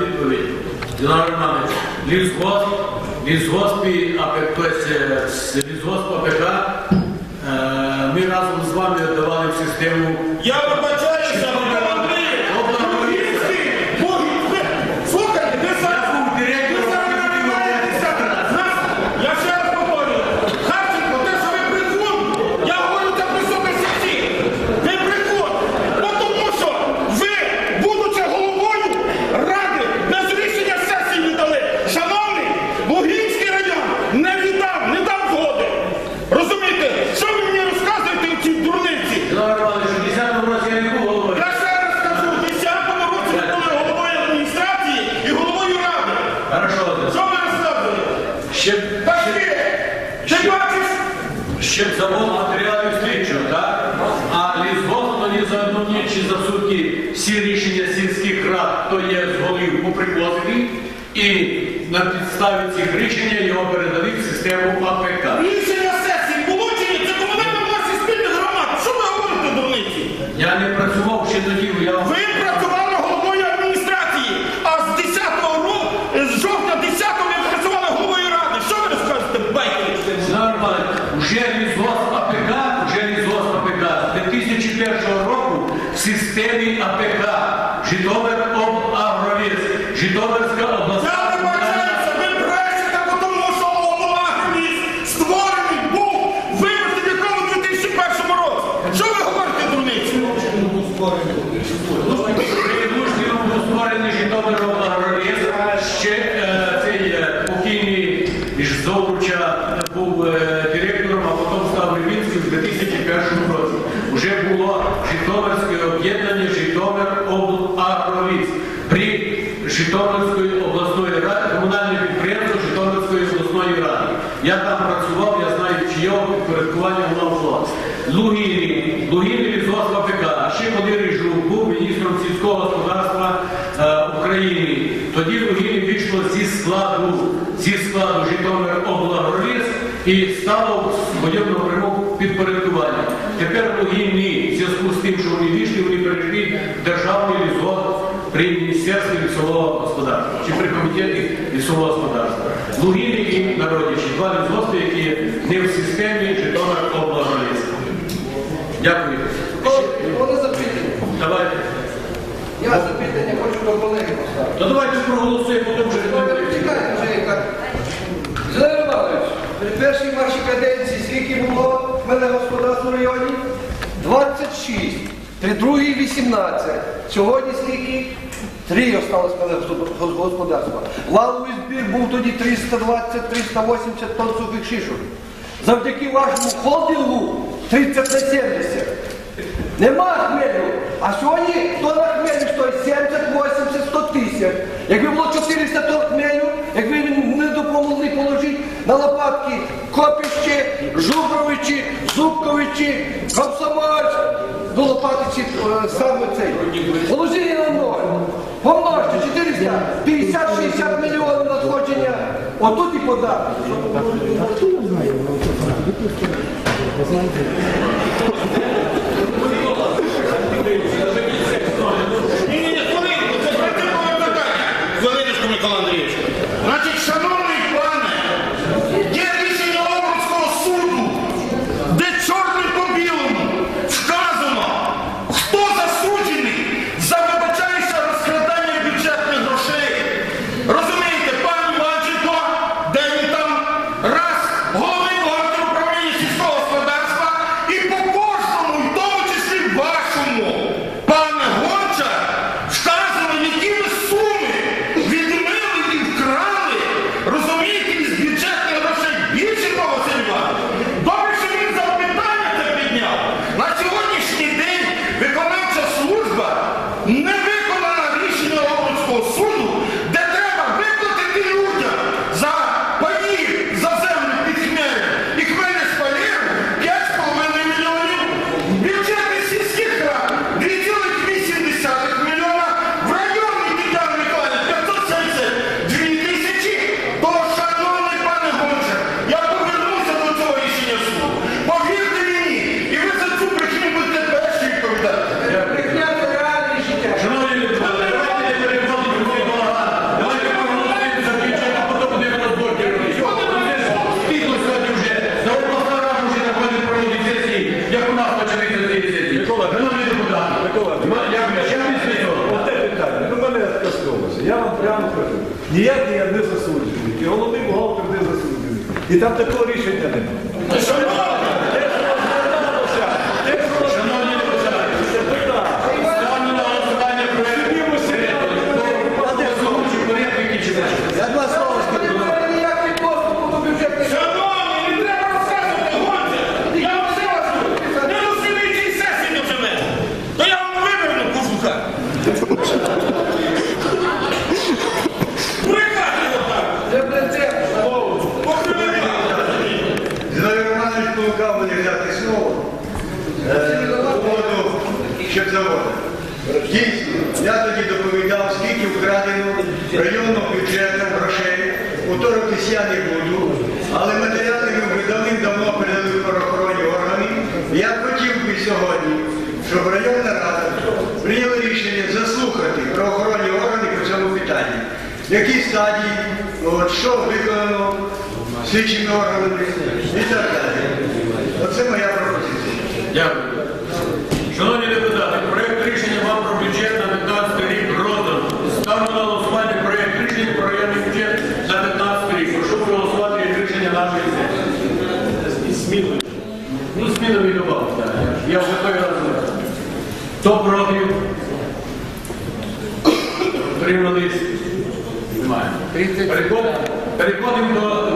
відповідь. Дінар Романович, лісгосп, лісгоспі, АПК, тобто, е, лісгосп АПК, е, ми разом з вами давали в систему Я вибачаюся, Микола Андрійович. Український, Боги, ви, слухайте, ви зараз, ви зараз намагаєтеся нас, я ще раз повторюю, Харченко, те, що ви брехун, я говорю це присутності всіх, ви брехун, бо тому що ви, будучи головою ради, без рішення сесії не дали. Шановний, Лугінський район не віддав, не дав згоди. Розумієте, що ви мені розказуєте ці дурниці? Леонард Романович, у 10 році я не був головою. Я ще раз скажу, в 10-му році ви були головою адміністрації і головою ради. Хорошо, Що ви розказуєте? ще, Так ти, ти бачиш? ще б завод матеріалів слідчого, так? А лісгосп тоді за одну ніч чи за сутки всі рішення сільських рад, хто є з голів, попривозили, і на підставі цих рішень його передали в систему АПК. Я не працював ще тоді, я Ви працювали головою адміністрації, а з 10-го року, з жовтня 10-го ви працювали головою ради. Що ви розказуєте, байки? Нормально. Уже лісгосп АПК, уже лісгосп АПК з 2001 року в системі АПК Житомир обагровіс, Житомирська обласна. Я вибачаюся, ви брешете, бо тому що Облагроміс створений був виборцем якому в 2001 році. Що ви говорите, дурниці? Придушньо був створений Житомир обагровіс. Ще е, цей е, покійний із Зовруча був е, директором, а потім Рівінським в 2001 році. Уже було Житомирське об'єднання Житомир обагровіс при Житомирської обласної ради, комунальне підприємство Житомирської обласної ради. Я там працював, я знаю, чийого підпорядкування воно було. Лісгосп АПК, а ще коли Рижук був міністром сільського господарства е, України. Тоді Лугіні вийшло зі складу, зі складу Житомир облагоріс і стало в Тепер Лугіні, в зв'язку з тим, що вони вийшли, вони перейшли в державний лісгосп при Міністерстві лісового господарства чи при комітеті лісового господарства. Лугіни і Народичі, два лісгоспи, які не в системі Житомир облагоріс. Дякую. Давайте. Я запитання хочу до колеги поставити. Ну давайте проголосуємо, потім вже Ну, Чекайте вже яка. Зелен Іванович, при першій вашій каденції скільки було мене господарство в районі? 26. При другій 18. Сьогодні скільки? Три осталось мене господарства. Валовий збір був тоді 320-380 тонн сухих шишок. Завдяки вашому холдингу 30 на 70. Нема хмелю. А сьогодні тонна хмелю стоїть 70, 80, 100 тисяч. Якби було 400 тонн хмелю, якби не допомогли положити на лопатки Копіще, Жубровичі, Зубковичі, Комсомольськ, до лопатиці е, саме цей. Положили на ноги. Помножте 400, 50-60 мільйонів надходження. Отут і податки. Ну, я вам прямо кажу. Ніякий я не засуджений. І головний бухгалтер не засуджений. І там такого рішення немає. Щепзаводу. Дійсно, я тоді доповідав, скільки вкрадено районного бюджету грошей, повторитись я не буду, але матеріали ви давним-давно передали правоохоронні органи. Я хотів би сьогодні, щоб районна рада прийняла рішення заслухати правоохоронні органи по цьому питанню. В якій стадії, от, що виконано слідчими органами і так далі. Оце моя пропозиція. Дякую. Я вже той раз знаю. Хто проти? Утримались? Немає. Переходимо- Переходимо до